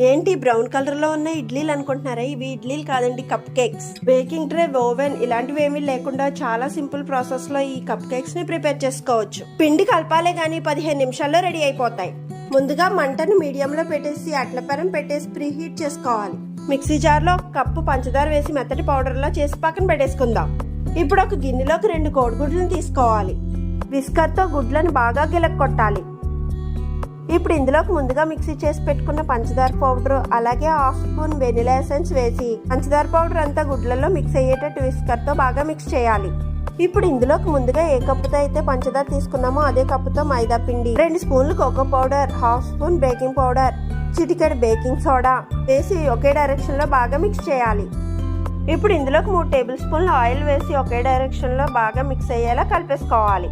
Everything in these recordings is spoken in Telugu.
ఏంటి బ్రౌన్ కలర్లో ఉన్న ఇడ్లీలు అనుకుంటున్నారా? ఇవి ఇడ్లీలు కాదండి cup cakes. Baking tray oven ఇలాంటివి ఏమీ లేకుండా చాలా సింపుల్ ప్రాసెస్లో ఈ కప్ కేక్స్ని ప్రిపేర్ చేసుకోవచ్చు. పిండి కలపాలే గానీ పదిహేను నిమిషాల్లో రెడీ అయిపోతాయి. ముందుగా మంటను మీడియం లో పెట్టేసి అట్లపరం పెట్టేసి ప్రీ హీట్ చేసుకోవాలి. మిక్సీ జార్లో ఒక కప్పు పంచదార వేసి మెత్తటి పౌడర్లో చేసి పక్కన పెట్టేసుకుందాం. ఇప్పుడు ఒక గిన్నెలోకి రెండు కోడిగుడ్లను తీసుకోవాలి. విస్కర్తో గుడ్లను బాగా గిలక్కొట్టాలి. ఇప్పుడు ఇందులోకి ముందుగా మిక్సీ చేసి పెట్టుకున్న పంచదార పౌడర్ అలాగే హాఫ్ స్పూన్ వెనిలా ఎసెన్స్ వేసి పంచదార పౌడర్ అంతా గుడ్లలో మిక్స్ అయ్యేటట్టు విస్కర్తో బాగా మిక్స్ చేయాలి. ఇప్పుడు ఇందులోకి ముందుగా ఏ కప్పుతో అయితే పంచదార తీసుకున్నామో అదే కప్పుతో మైదా పిండి రెండు స్పూన్లు cocoa powder half spoon baking powder చిటికెడు బేకింగ్ సోడా వేసి ఒకే డైరెక్షన్లో బాగా మిక్స్ చేయాలి. ఇప్పుడు ఇందులోకి మూడు టేబుల్ స్పూన్లు ఆయిల్ వేసి ఒకే డైరెక్షన్లో బాగా మిక్స్ అయ్యేలా కలిపేసుకోవాలి.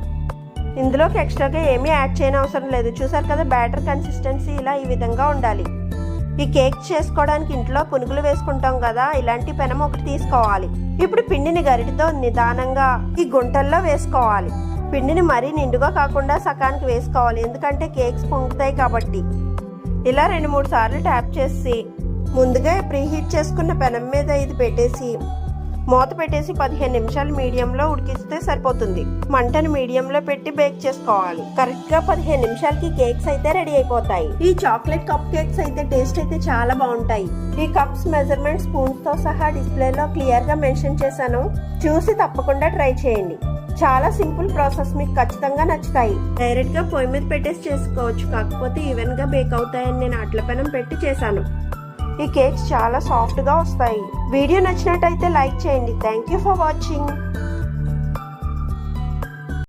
ఇందులోకి ఎక్స్ట్రాగా ఏమీ యాడ్ చేయని అవసరం లేదు. చూసారు కదా బ్యాటర్ కన్సిస్టెన్సీ ఇలా ఈ విధంగా ఉండాలి. ఈ కేక్ చేసుకోవడానికి ఇంట్లో పునుగులు వేసుకుంటాం కదా ఇలాంటి పెనం ఒకటి తీసుకోవాలి. ఇప్పుడు పిండిని గరిటితో నిదానంగా ఈ గుంటల్లో వేసుకోవాలి. పిండిని మరీ నిండుగా కాకుండా సకానికి వేసుకోవాలి. ఎందుకంటే కేక్స్ పొంగుతాయి కాబట్టి. ఇలా రెండు మూడు సార్లు ట్యాప్ చేసి ముందుగా ప్రీహీట్ చేసుకున్న పెనం మీద ఇది పెట్టేసి మూత పెట్టేసి పదిహేను నిమిషాలు మీడియంలో ఉడికిస్తే సరిపోతుంది. మంటను మీడియంలో పెట్టి బేక్ చేసుకోవాలి. కరెక్ట్గా పదిహేను నిమిషాలకి కేక్స్ అయితే రెడీ అయిపోతాయి. ఈ చాక్లెట్ కప్ కేక్స్ అయితే టేస్ట్ అయితే చాలా బాగుంటాయి. ఈ కప్స్ మెజర్మెంట్ స్పూన్స్తో సహా డిస్ప్లేలో క్లియర్గా మెన్షన్ చేశాను. చూసి తప్పకుండా ట్రై చేయండి. చాలా సింపుల్ ప్రాసెస్ మీకు ఖచ్చితంగా నచ్చుతాయి. డైరెక్ట్గా పొయ్యి మీద పెట్టేసి చేసుకోవచ్చు. కాకపోతే ఈవెన్గా బేక్ అవుతాయని నేను అట్ల పెనం పెట్టి చేశాను. ఈ కేక్స్ చాలా సాఫ్ట్గా వస్తాయి. వీడియో నచ్చినట్టయితే లైక్ చేయండి. Thank you for watching.